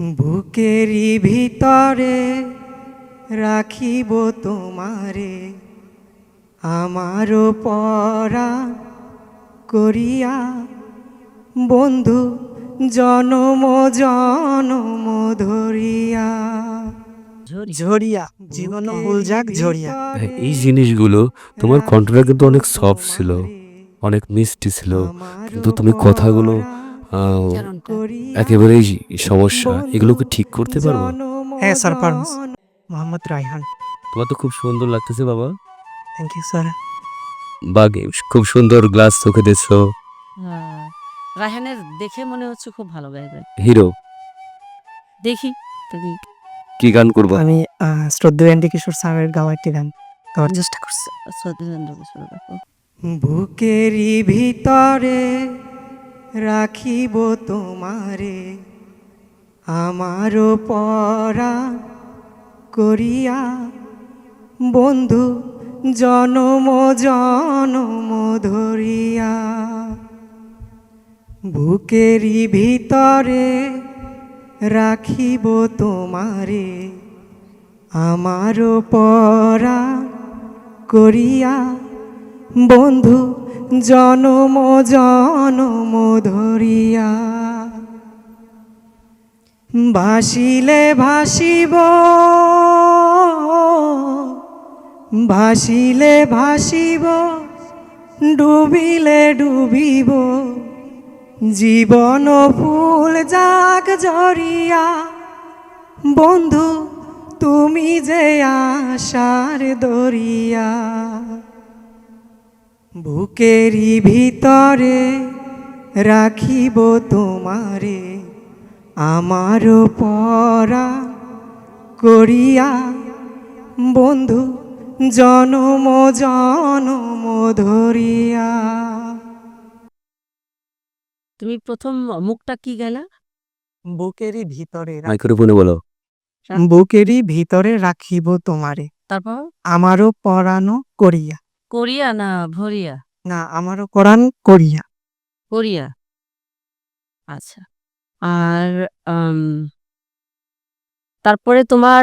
বুকেরই ভিতরে রাখিব তোমারে আমারও পরা করিয়া। বন্ধু জনম জনম ধরিয়া। ঝরিয়া। জীবন ফুল যাক ঝরিয়া। এই জিনিসগুলো তোমার কণ্ঠটা কিন্তু অনেক সফট ছিল অনেক মিষ্টি ছিল। কিন্তু তুমি কথাগুলো একেবারেই সমস্যা। এগুলোকে ঠিক করতে পারব? হ্যাঁ স্যার পারব মোহাম্মদ রায়হান। তোমার তো খুব সুন্দর লাগতেছে বাবা। থ্যাংক ইউ স্যার বাগে খুব সুন্দর গ্লাস চোখে দিচ্ছ হ্যাঁ, রায়হানের দেখে মনে হচ্ছে খুব ভালো গাইবে হিরো। দেখি তুমি। কি গান করব? আমি শ্রদ্ধেয় এন্ডি কিশোর স্যারের গাওয়া একটি গান গাওয়ার চেষ্টা করছি। সতীন্দ্র কিশোর বুকেরই ভিতরে রাখিব তোমারে, আমারও পরা করিয়া। বন্ধু, জনম জনম ধরিয়া। বুকেরই ভিতরে রাখিব তোমারে, আমারও পরা করিয়া। বন্ধু, জনম জনম ধরিয়া। ভাসিলে ভাসিব ভাসিলে ভাসিব, ডুবিলে ডুবিব। জীবন ফুল যাক জরিয়া বন্ধু, তুমি যে আশার দরিয়া। বুকেরই ভিতরে রাখিব তোমারে আমার পরা করিয়া। বন্ধু জনম জনম ধরিয়া। তুমি প্রথম মুখটা কি গেলা? বুকেরই ভিতরে মাইক্রোফোনে বলো। বুকেরই ভিতরে রাখিব তোমারে তারপর? আমারও পরানো করিয়া। কোরিয়া না ভরিয়া? না আমারও কোরআন করিয়া। কোরিয়া? আচ্ছা। আর তারপরে তোমার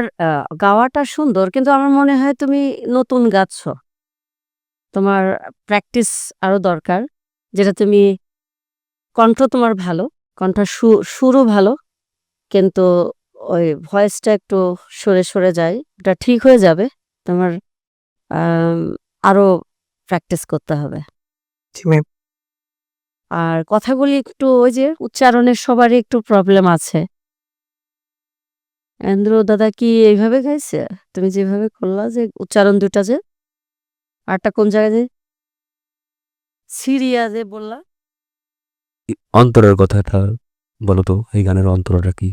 গাওয়াটা সুন্দর কিন্তু আমার মনে হয় তুমি নতুন গাচ্ছ। তোমার প্র্যাকটিস আরও দরকার যেটা তুমি কণ্ঠ তোমার ভালো কণ্ঠ সুরও ভালো কিন্তু ওই ভয়েসটা একটু সরে সরে যায় এটা ঠিক হয়ে যাবে। তোমার আম, আরও প্র্যাকটিস করতে হবে। আর কথাগুলি একটু ওই যে উচ্চারণের সবারই একটু প্রবলেম আছে। এন্দ্র দাদা কি এইভাবে গাইছে? তুমি যেভাবে করলা যে উচ্চারণ দুটা যে আরটা কোন জায়গায় যে? সিরিয়া যে বললা। এই অন্তরের কথাটা বলো তো এই গানের অন্তরটা কি?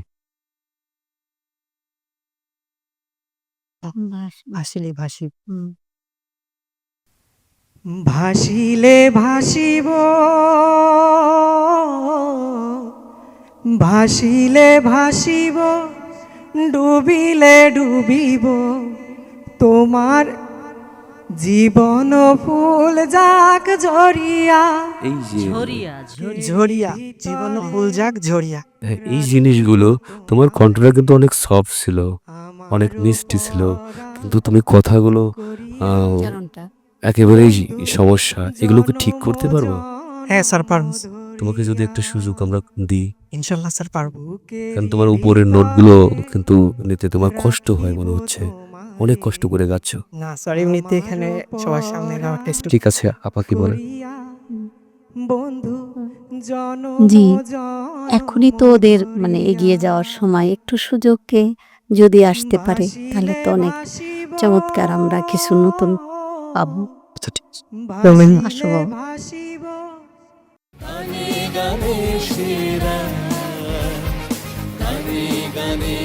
ভাসিলে ভাসিব ভাসিলে ভাসিব ভাসিলে ভাসিব ডুবিলে ডুবিব তোমার জীবন ফুল যাক ঝরিয়া। এই যে ঝরিয়া জীবন ফুল যাক ঝরিয়া। হ্যাঁ, এই জিনিসগুলো তোমার কণ্ঠটা কিন্তু অনেক সফট ছিল অনেক মিষ্টি ছিল কিন্তু তুমি কথাগুলো একেবারেই সমস্যা। এগুলোকে ঠিক করতে পারব? হ্যাঁ স্যার পারব। তোমাকে যদি একটা সুযোগ আমরা দিই। ইনশাল্লাহ স্যার পারব। কারণ তোমার উপরের নোটগুলো কিন্তু নিতে তোমার কষ্ট হয় মনে হচ্ছে। অনেক কষ্ট করে গাচ্ছ। না স্যার এমনিতে এখানে সবার সামনে ঠিক আছে আপা কি বলে বন্ধু জি, এখনই তো ওদের মানে এগিয়ে যাওয়ার সময়। একটু সুযোগকে যদি আসতে পারে তাহলে তো অনেক চমৎকার। আমরা কিছু নতুন পাবো রঙিন আসব গানে গানে